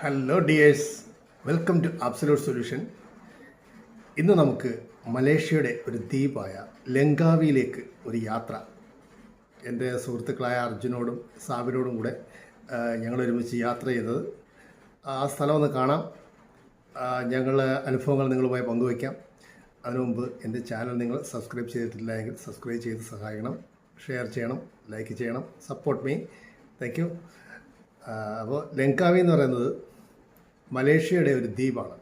Hello dears welcome to absolute solution ഇന്ന് നമുക്ക് മലേഷ്യയുടെ ഒരു ദ്വീപായ ലങ്കാവിയിലേക്ക് ഒരു യാത്ര. എന്റെ സുഹൃത്തുക്കളായ അർജുനോടും സാബിനോടും കൂടെ ഞങ്ങൾ ഒരുമിച്ച് യാത്ര ചെയ്തത്. ആ സ്ഥലം ഒന്ന് കാണാം ഞങ്ങൾ അനുഭവങ്ങൾ നിങ്ങളുമായി പങ്കുവയ്ക്കാം. അതിനു മുമ്പ് എന്റെ ചാനൽ നിങ്ങൾ സബ്സ്ക്രൈബ് ചെയ്തിട്ടില്ല എങ്കിൽ സബ്സ്ക്രൈബ് ചെയ്ത് സഹായിക്കണം ഷെയർ ചെയ്യണം ലൈക്ക് ചെയ്യണം സപ്പോർട്ട് മീ. താങ്ക് അപ്പോൾ ലങ്കാവി എന്ന് പറയുന്നത് മലേഷ്യയുടെ ഒരു ദ്വീപാണ്.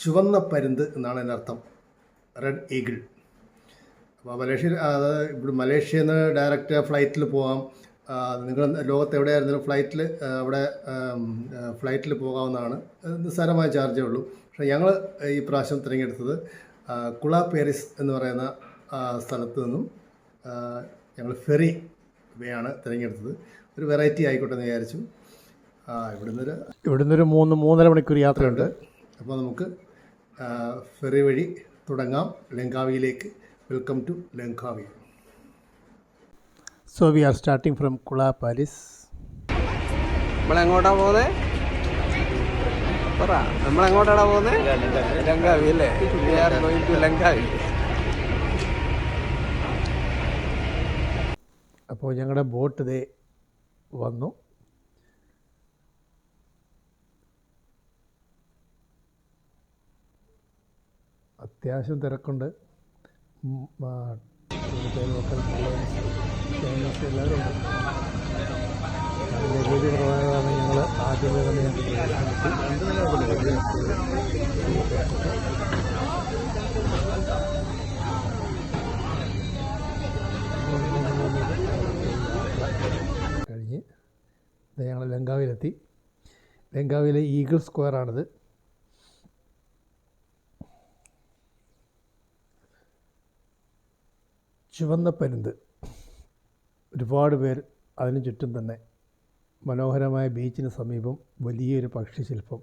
ചുവന്ന പരുന്ത് എന്നാണ് അതിന്റെ അർത്ഥം. റെഡ് ഈഗിൾ അപ്പോൾ മലേഷ്യ അതായത് ഇവിടെ മലേഷ്യയിൽ നിന്ന് ഡയറക്റ്റ് ഫ്ലൈറ്റിൽ പോകാം നിങ്ങൾ ലോകത്ത് എവിടെയായിരുന്നാലും ഫ്ലൈറ്റിൽ അവിടെ ഫ്ലൈറ്റിൽ പോകാവുന്നതാണ്. നിസ്സാരമായ ചാർജേ ഉള്ളൂ. പക്ഷേ ഞങ്ങൾ ഈ പ്രാവശ്യം തിരഞ്ഞെടുത്തത് കുള പേരിസ് എന്ന് പറയുന്ന സ്ഥലത്തു നിന്നും ഞങ്ങൾ ഫെറി വേ ആണ് തിരഞ്ഞെടുത്തത്. ഒരു വെറൈറ്റി ആയിക്കോട്ടെ എന്ന് വിചാരിച്ചു. ആ, ഇവിടുന്ന് ഒരു ഇവിടുന്ന് ഒരു മൂന്ന് മൂന്നര മണിക്കൂർ യാത്രയുണ്ട്. അപ്പോൾ നമുക്ക് ഫെറി വഴി തുടങ്ങാം. ലങ്കാവിയിലേക്ക്. Welcome to Langkawi so we are starting from Kuala Perlis നമ്മളെങ്ങോട്ടാ പോകുന്നത് പറ നമ്മളെങ്ങോട്ടാടാ പോകുന്നത് ലങ്കാവി അല്ലേ? ലങ്കാവി അപ്പോൾ ഞങ്ങളുടെ ബോട്ട് ഇതേ വന്നു. അത്യാവശ്യം തിരക്കുണ്ട്. എല്ലാവരും ഞങ്ങൾ ആദ്യമേ തന്നെ ഞങ്ങൾ ലങ്കാവിലെത്തി. ലങ്കാവിലെ ഈഗിൾ സ്ക്വയറാണിത്. ചുവന്ന പരുന്ത്. ഒരുപാട് പേർ അതിനു ചുറ്റും തന്നെ മനോഹരമായ ബീച്ചിന് സമീപം വലിയൊരു പക്ഷി പക്ഷിശില്പം.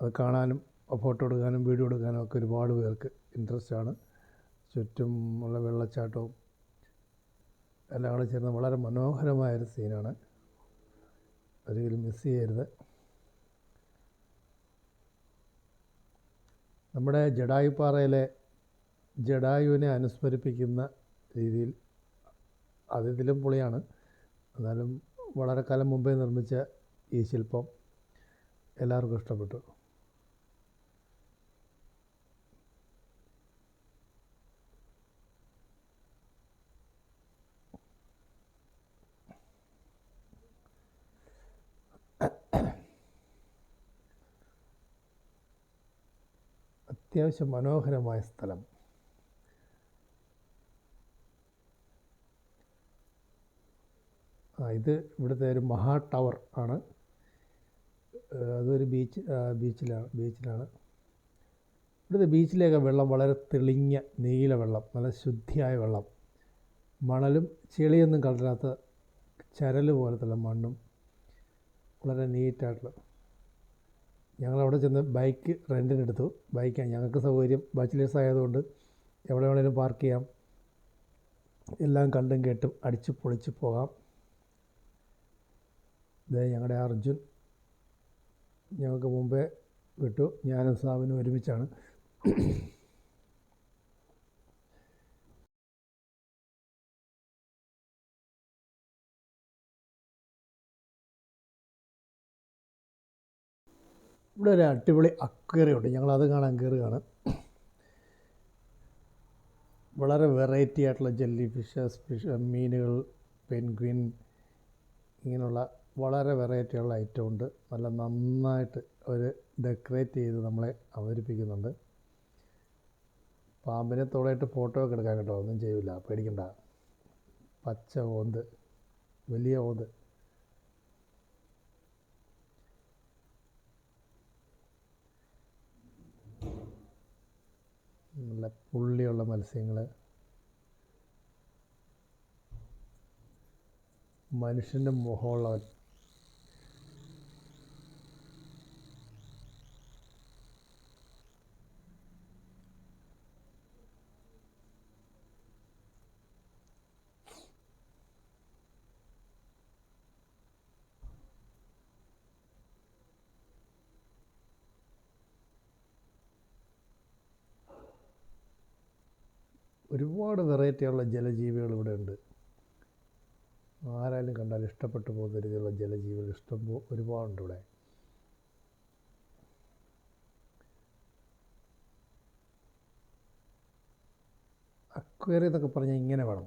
അത് കാണാനും ഫോട്ടോ എടുക്കാനും വീഡിയോ എടുക്കാനും ഒക്കെ ഒരുപാട് പേർക്ക് ഇൻട്രസ്റ്റ് ആണ്. ചുറ്റും ഉള്ള വെള്ളച്ചാട്ടവും എല്ലാം കൂടെ ചേർന്ന് വളരെ മനോഹരമായൊരു സീനാണ് ഒരിക്കലും മിസ് ചെയ്യരുത്. നമ്മുടെ ജഡായുപ്പാറയിലെ ജഡായുവിനെ അനുസ്മരിപ്പിക്കുന്ന രീതിയിൽ അതിലും പൊളിയാണ്. എന്നാലും വളരെ കാലം മുമ്പേ നിർമ്മിച്ച ഈ ശില്പം എല്ലാവർക്കും ഇഷ്ടപ്പെട്ടു. അത്യാവശ്യം മനോഹരമായ സ്ഥലം. ഇത് ഇവിടുത്തെ ഒരു മഹാ ടവർ ആണ്. അതൊരു ബീച്ച് ബീച്ചിലാണ് ബീച്ചിലാണ്. ഇവിടുത്തെ ബീച്ചിലേക്ക് വെള്ളം വളരെ തെളിഞ്ഞ നീല വെള്ളം നല്ല ശുദ്ധിയായ വെള്ളം. മണലും ചെളിയൊന്നും കലരാത്ത ചരൽ പോലത്തുള്ള മണ്ണും വളരെ നീറ്റായിട്ടുള്ള ഞങ്ങളവിടെ ചെന്ന് ബൈക്ക് റെന്റിനെടുത്തു. ബൈക്കാണ് ഞങ്ങൾക്ക് സൗകര്യം ബാച്ചിലേഴ്സ് ആയതുകൊണ്ട് എവിടെ വേണേലും പാർക്ക് ചെയ്യാം. എല്ലാം കണ്ടും കേട്ടും അടിച്ച് പൊളിച്ച് പോകാം. ഇത് ഞങ്ങളുടെ അർജുൻ ഞങ്ങൾക്ക് മുമ്പേ വിട്ടു. ഞാനും സാബിനും ഒരുമിച്ചാണ്. ഇവിടെ ഒരു അടിപൊളി അക്വേറിയുണ്ട് ഞങ്ങളത് കാണാൻ കയറുകയാണ്. വളരെ വെറൈറ്റി ആയിട്ടുള്ള ജെല്ലി ഫിഷ് ഫിഷ് മീനുകൾ പെൻഗ്വിൻ ഇങ്ങനെയുള്ള വളരെ വെറൈറ്റി ഉള്ള ഐറ്റം ഉണ്ട്. നല്ല നന്നായിട്ട് അവർ ഡെക്കറേറ്റ് ചെയ്ത് നമ്മളെ അവതരിപ്പിക്കുന്നുണ്ട്. പാമ്പിനെ തോളായിട്ട് ഫോട്ടോ ഒക്കെ എടുക്കാൻ കേട്ടോ ഒന്നും ചെയ്യില്ല പേടിക്കണ്ട. പച്ച ഓന്ത് വലിയ ഓന്ത്. നല്ല പുള്ളിയുള്ള മത്സ്യങ്ങൾ മനുഷ്യന്റെ മുഖമുള്ളവൻ ഒരുപാട് വെറൈറ്റിയുള്ള ജലജീവികൾ ഇവിടെ ഉണ്ട്. ആരായാലും കണ്ടാൽ ഇഷ്ടപ്പെട്ടു പോകുന്ന രീതിയിലുള്ള ജലജീവികൾ ഇഷ്ടം ഒരുപാടുണ്ട് ഇവിടെ. അക്വേറിയം എന്നൊക്കെ പറഞ്ഞാൽ ഇങ്ങനെ വേണം.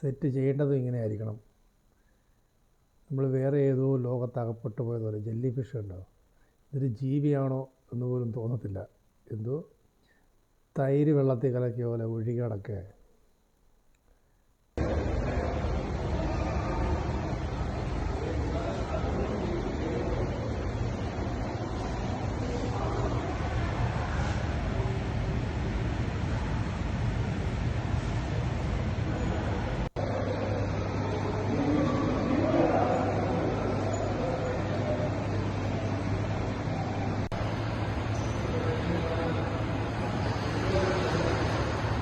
സെറ്റ് ചെയ്യേണ്ടതും ഇങ്ങനെ ആയിരിക്കണം. നമ്മൾ വേറെ ഏതോ ലോകത്തകപ്പെട്ടു പോയതുപോലെ ജെല്ലി ഫിഷ് ഉണ്ടോ? ഇതൊരു ജീവിയാണോ എന്ന് പോലും തോന്നത്തില്ല. എന്തോ തൈര് വെള്ളത്തിൽ കലക്കിയ പോലെ ഒഴുകി കിടക്കുക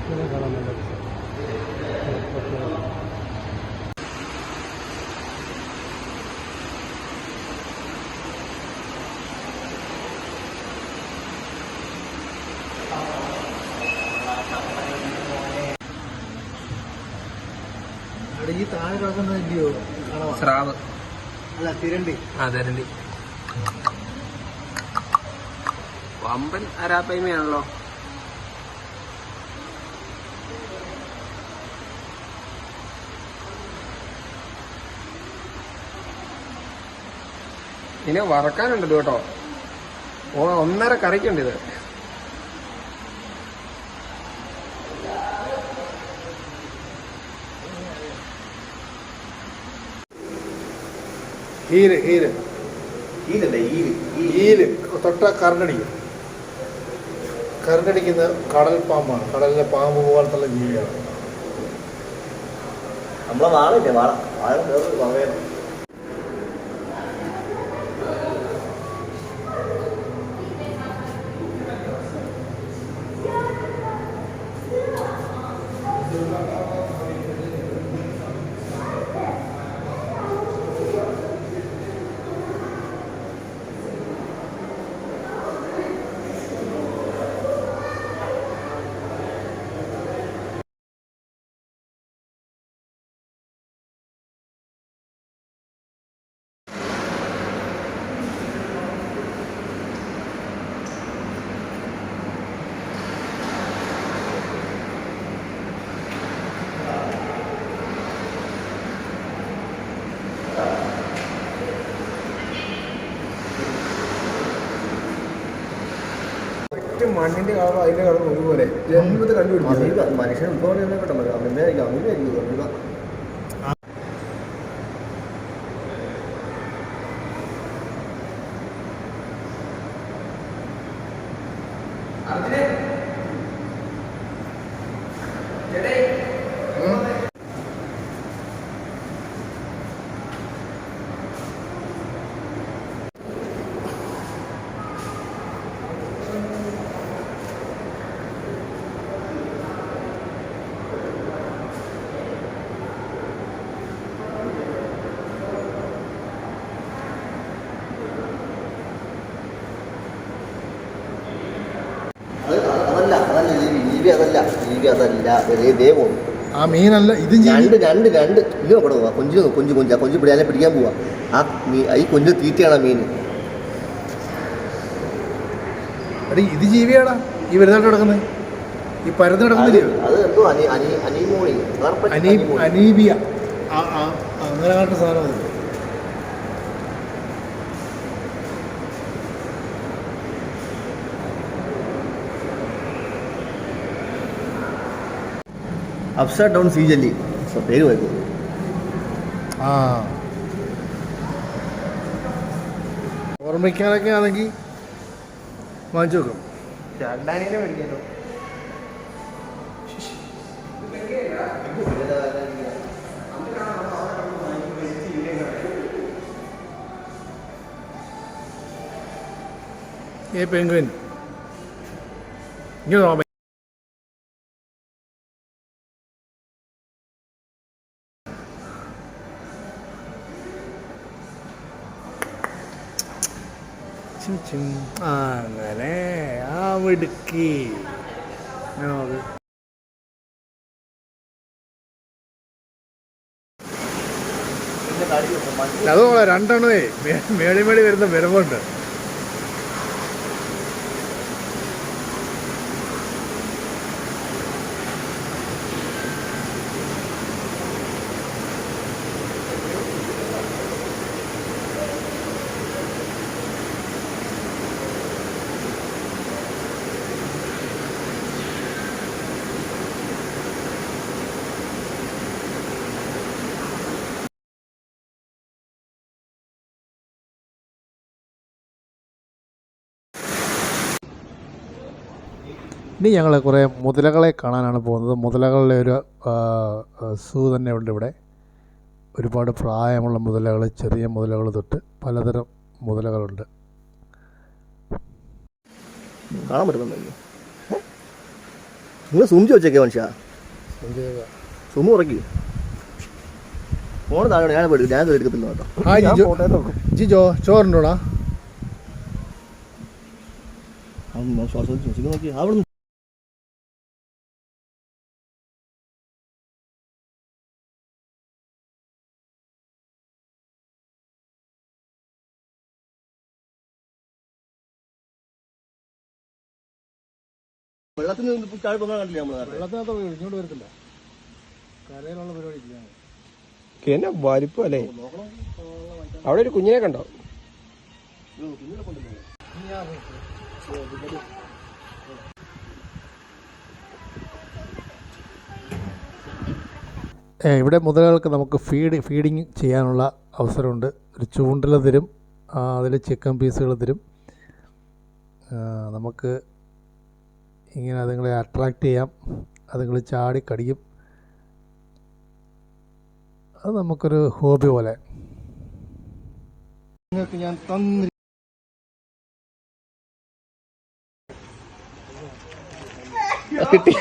ഇതിനെ കാണാൻ നല്ല രസം. അവിടെ ഈ താഴെ കിടക്കുന്നത് ഇല്ലയോ കാണാം സ്രാവ്. അല്ല തിരണ്ടി. ആ തരണ്ടി. വമ്പൻ അരാപ്പയ്മയാണല്ലോ ഇനി വറക്കാനുണ്ട് ഇത് കേട്ടോ ഒന്നര കറിക്കുണ്ട് ഇത് ഹീൽ ഈര്. ഈൽ തൊട്ട കറണ്ടടിക്കും. കറണ്ടടിക്കുന്ന കടൽ പാമ്പാണ്. കടലിലെ പാമ്പ് പോലത്തുള്ള ജീവിയാണ്. നമ്മളെ വാളില്ലേ വാള? വാഴ വേറൊരു വളവേണം മണ്ണിന്റെ കളർ അതിന്റെ കളർ ഒരുപോലെ ജന്മത്തെ അമീബ മനുഷ്യൻ ഇപ്പോൾ അമീബയായിരിക്കും അമീബയായിരിക്കും അമീബ അത് അതല്ല അതല്ല ജീവി അതല്ല ജീവി അതല്ല. ദേ ആ മീനല്ല ഇത് രണ്ട് രണ്ട് രണ്ട്. ഇത് നോക്കണം പോവാ കൊഞ്ച് കൊഞ്ച് കൊഞ്ചു. ആ കൊഞ്ച് പിടിയാലെ പിടിക്കാൻ പോവാ. ആ മീ ഈ കൊഞ്ച് തീറ്റയാണ് ആ മീൻ എടി ഇത് ജീവിയാടാ. ഈ വലുതായിട്ട് കിടക്കുന്നത് ഈ പരന്ന് അത് കിടക്കുന്നില്ലയോ അത് എന്തോ അനി അനി അനിമോണി അനീബിയ. ആ ആ ആ, അങ്ങനെ സാധനം upside down sea jelly so, പേര് പോയത് ആ. ഓർമ്മിക്കാനൊക്കെ ആണെങ്കിൽ വാങ്ങിച്ചു വെക്കും. ഏ പെങ്കുവിൻ ഇങ്ങനെ ചിം അങ്ങനെ ആ മിടുക്കി. അതുപോലെ രണ്ടെണ്ണമേ മേളി മേളി വരുന്ന വിരവുണ്ട്. ഇനി ഞങ്ങൾ കുറേ മുതലകളെ കാണാനാണ് പോകുന്നത്. മുതലകളുടെ ഒരു സൂ തന്നെ ഉണ്ട് ഇവിടെ. ഒരുപാട് പ്രായമുള്ള മുതലകൾ ചെറിയ മുതലകൾ തൊട്ട് പലതരം മുതലകളുണ്ട്. കാണാൻ പറ്റുന്നുണ്ടല്ലോ നിങ്ങൾ സൂം വെച്ചേക്കേ മനുഷ്യ. സൂം ഉറക്കി ഫോൺ താഴെ ഞാൻ എടുക്കും ഞാൻ എടുക്കത്തില്ല കേട്ടോ. ജിജോ. ചോറുണ്ടോടാ ശ്വാസം നോക്കി. അവിടെ വെള്ളത്തിന് താഴെ പൊങ്ങാൻ കണ്ടില്ല നമ്മൾ വെള്ളത്തിനകത്ത് ഇങ്ങോട്ട് വരത്തില്ല. കരയിലുള്ള പരിപാടി ഇല്ല എന്നാ വലിപ്പം അല്ലേ? അവിടെ ഒരു കുഞ്ഞിനെ കണ്ടോ? ഇവിടെ മുതലകൾക്ക് നമുക്ക് ഫീഡ് ഫീഡിങ് ചെയ്യാനുള്ള അവസരമുണ്ട്. ഒരു ചൂണ്ടൽ തരും അതിൽ ചിക്കൻ പീസുകൾ തരും നമുക്ക് ഇങ്ങനെ അതുങ്ങളെ അട്രാക്റ്റ് ചെയ്യാം. അതുങ്ങൾ ചാടി കടിക്കും അത് നമുക്കൊരു ഹോബി പോലെ. നിങ്ങൾക്ക് ഞാൻ തന്നി കിട്ടിയ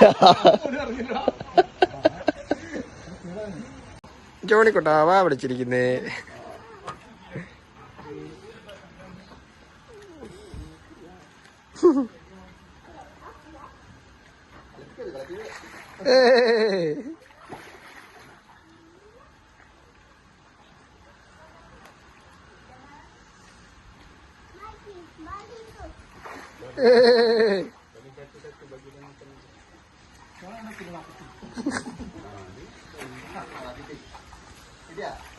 ജോണിക്കുട്ടാ വാ വിളിച്ചിരിക്കുന്നേ. Yeah.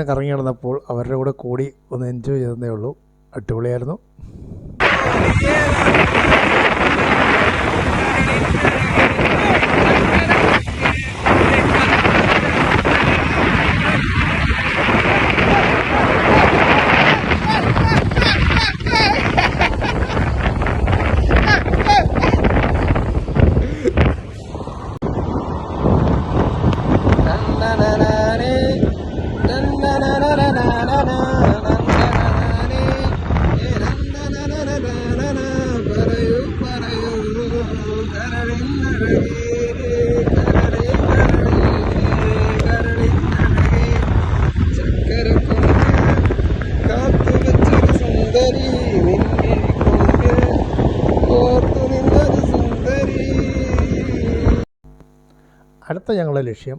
ഇങ്ങനെ കറങ്ങി നടന്നപ്പോൾ അവരുടെ കൂടെ കൂടി ഒന്ന് എൻജോയ് ചെയ്തതേ ഉള്ളൂ അടിപൊളിയായിരുന്നു അടുത്ത ഞങ്ങളുടെ ലക്ഷ്യം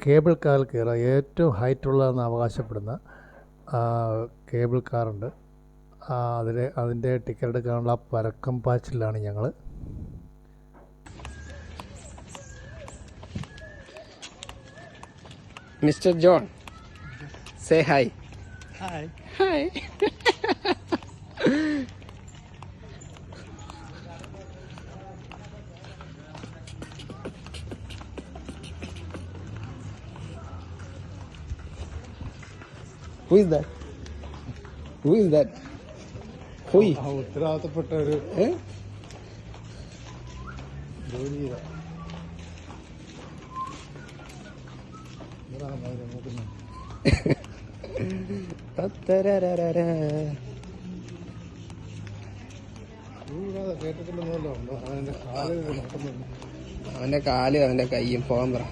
കേബിൾ കാറിൽ കയറുക ഏറ്റവും ഹൈറ്റുള്ളതെന്ന് അവകാശപ്പെടുന്ന കേബിൾ കാറുണ്ട്. അതിൽ അതിന്റെ ടിക്കറ്റ് എടുക്കാനുള്ള പരക്കം പാച്ചിലാണ് ഞങ്ങൾ mister John say hi hi hi Who is that? Who is that? Who? ഉത്തരവാദിത്തപ്പെട്ട ഒരു? ജോലി അവന്റെ കാലും അവന്റെ കൈയും പോകാൻ പറ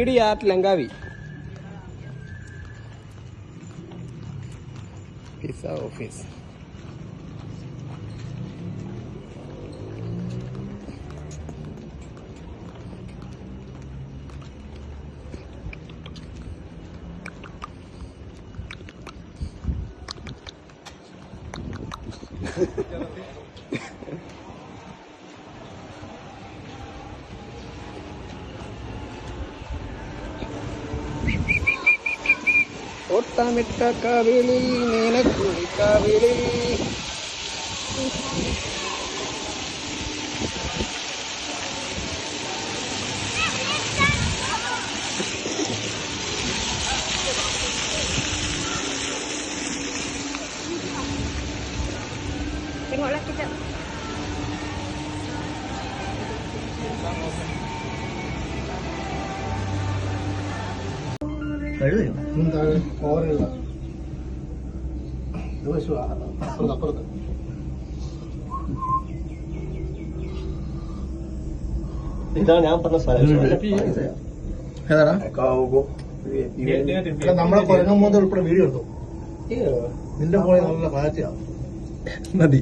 ത്രീ ഡി ആർട്ട് ലങ്കാവി പിസ தாளமிட்ட கவிழில் மீனக்குடி கவிழில். അപ്പുറത്ത് അപ്പുറത്ത്. ഇതാണ് ഞാൻ പറഞ്ഞ സ്ഥലം. നമ്മളെ കൊരങ്ങൻ മുതൽ ഉൾപ്പെടെ വീഡിയോ എടുത്തു നിന്റെ പോലെ നല്ല കാഴ്ചയാണ് മതി.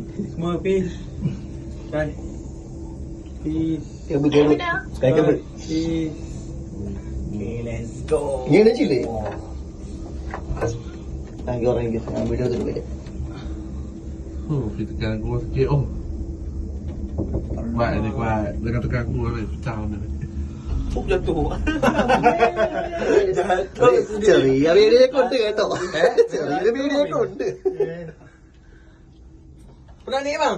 താങ്ക് യു ഞാൻ വീഡിയോ എടുത്തിട്ടില്ലേ Oh, kita tekan aku sikit. Oh. Buat ni kuat. Dengan tekan aku lah, pecah ni. Jatuh. Jatuh. Jatuh. Jatuh. Jatuh. Jatuh. Jatuh. Jatuh. Jatuh. Jatuh. Jatuh. Pernah naik bang?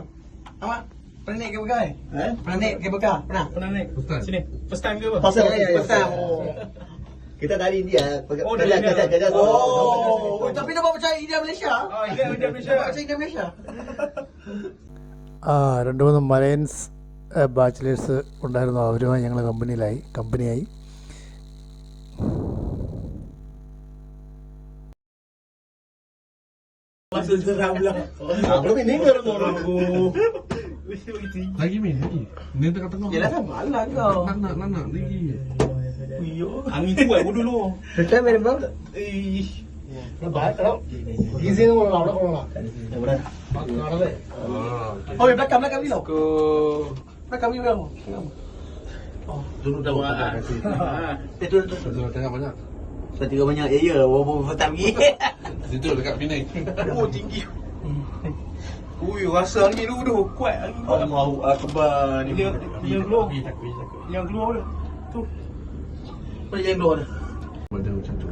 Amat? Pernah naik ke bekal? Eh? Pernah naik ke bekal? Pernah? Pernah naik. Sini. First time ke apa? First time. First time. Kita dari India. Oh, kerja, dari India. kerja. Oh, tapi dah bawa macam India Malaysia? Oh, India, India, Malaysia. Bawa macam India Malaysia? ആ രണ്ട് മൂന്ന് മലയൻസ് bachelors ഉണ്ടായിരുന്നു അവരുമായി ഞങ്ങൾ കമ്പനിയിലായി കമ്പനിയായി Aku ini baru mau Lagi ni lagi. Ni tengah-tengah. Yelah sama lah kau. Nak nak nak nak lagi. Angin kuat pun dulu. Betul Madam Bang? Eh. Lebat kalau. Izin orang lawak orang lah. Oh, belakang belakang belakang belakang. Ke belakang belakang. Oh, duduk dah buat. Eh, Duduk tu. Tengah banyak. Saya tiga banyak. Ya ya, orang pun tak pergi. Duduk dekat Pinang. Oh, tinggi. Ui, rasa ni dulu dah kuat. Allahu akbar. Ini yang keluar lagi. Yang keluar. Tu. Mana yang keluar dah? Macam macam tu.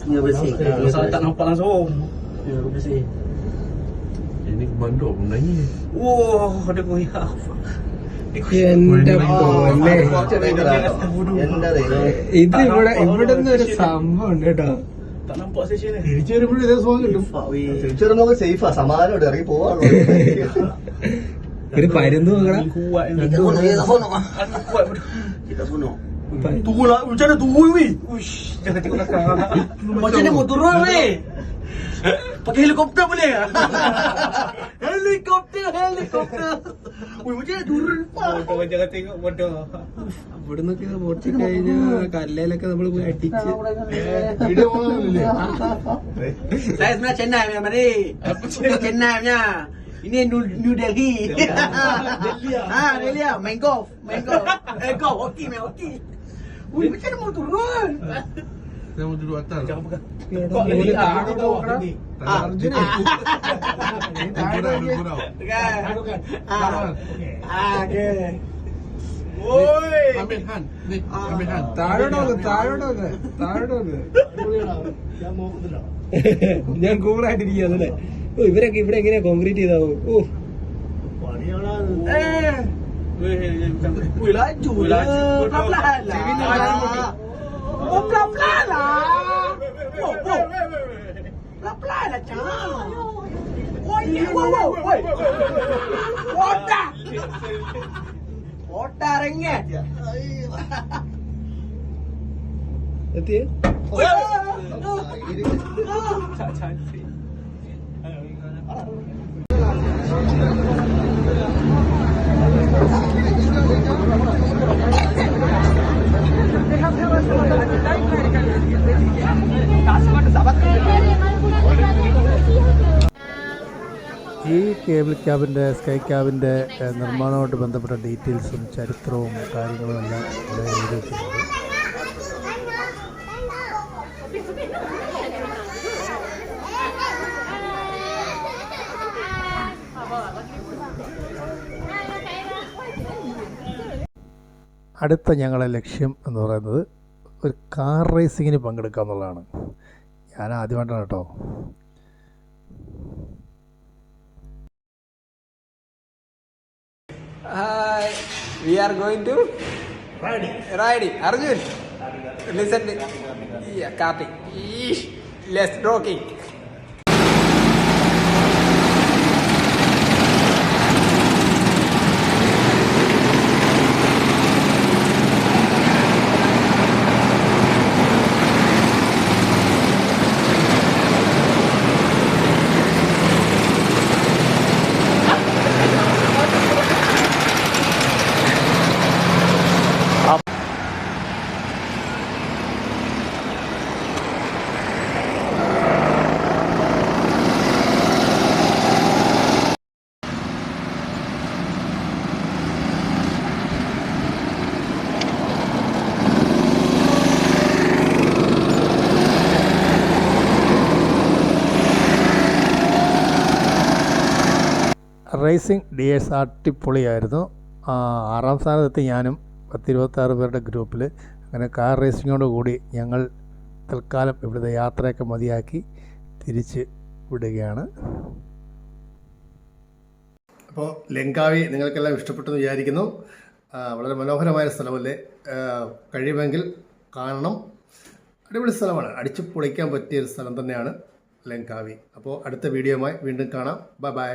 Ini bersih. Saya tak nampak langsung. Ya, aku bersih. Ini komando pun nangis. Wah, ada goyah. എന്റെ പോലെ എന്താ ഇത് ഇവിടെ ഇവിടെ നിന്ന് ഒരു സംഭവം ഉണ്ട് കേട്ടോ Tak nampak station ni. തിരിച്ചു വരുമ്പോഴും ഇതേ സുഖം കിട്ടും തിരിച്ചു വരുമ്പോ സേഫാ സമാധാനം ഇറങ്ങി പോവാണോ ഒരു പരുന്ന് നോക്കടാ Tunggu lah, macam mana tunggu weh? Uish, jangan tengok belakang. Macam mana mau turun weh? Pakai helikopter boleh tak? helikopter, helikopter. Weh, macam mana turun? Kau jangan tengok bodoh. ഇവിടെ നിന്നൊക്കെ പൊട്ടി കഴിഞ്ഞാ കല്ലയിലൊക്കെ നമ്മൾ പോയി അടിച്ച് വീഡിയോ പോകുന്നില്ലേ Saya sebenarnya Chennai mari. Chennai punya. Ini New, New Delhi. Delhi ah. Delhi ah. Main golf. Main golf. Eh, golf. Macam mana mau turun? Saya mau duduk atas. Jangan pegang. Kok Kau ini lagi tak ah, ada ada tahu, bawah kan? ni. Ah, Arjun ah. Gurau, gurau. Kan? Adukan. Ah, ah, okay. Woi. Ambil Han. Ni, ambil Han. താഴോട്ട് ah, താഴോട്ട് ah, താഴോട്ട് ah, ഞാൻ ah, ഞാൻ കൂളായിട്ടിരിക്കുക അതല്ലേ ഓ ഇവരൊക്കെ ഇവിടെ എങ്ങനെയാ concrete ചെയ്താവോ ഓ പണിയാണ് പുലാ ചൂല ഓട്ടറങ്ങിയ എത്തിയേ ചാൻസ് ഈ കേബിൾ ക്യാബിന്റെ സ്കൈ ക്യാബിന്റെ നിർമ്മാണവുമായിട്ട് ബന്ധപ്പെട്ട ഡീറ്റെയിൽസും ചരിത്രവും കാര്യങ്ങളും എല്ലാം ഇവിടെ എഴുതി വെച്ചിട്ടുണ്ട്. അടുത്ത ഞങ്ങളുടെ ലക്ഷ്യം എന്ന് പറയുന്നത് ഒരു കാർ റേസിങ്ങിന് പങ്കെടുക്കുക എന്നുള്ളതാണ്. ഞാൻ ആദ്യമായിട്ടാണ് കേട്ടോ. We are going to riding Arjun listen കാപ്പി ലെസ് ഡ്രോക്കിംഗ് റേസിംഗ് ഡി എസ് അടിപൊളിയായിരുന്നു ആറാം സ്ഥാനത്തെത്തി ഞാനും പത്തിരുപത്താറ് പേരുടെ ഗ്രൂപ്പിൽ അങ്ങനെ കാർ റേസിങ്ങോട് കൂടി ഞങ്ങൾ തൽക്കാലം ഇവിടുത്തെ യാത്രയൊക്കെ മതിയാക്കി തിരിച്ച് വിടുകയാണ്. അപ്പോൾ ലങ്കാവി നിങ്ങൾക്കെല്ലാം ഇഷ്ടപ്പെട്ടെന്ന് വിചാരിക്കുന്നു. വളരെ മനോഹരമായ സ്ഥലമല്ലേ? കഴിയുമെങ്കിൽ കാണണം. അടിപൊളി സ്ഥലമാണ്. അടിച്ചു പൊളിക്കാൻ പറ്റിയ ഒരു സ്ഥലം തന്നെയാണ് ലങ്കാവി. അപ്പോൾ അടുത്ത വീഡിയോയുമായി വീണ്ടും കാണാം. Bye bye.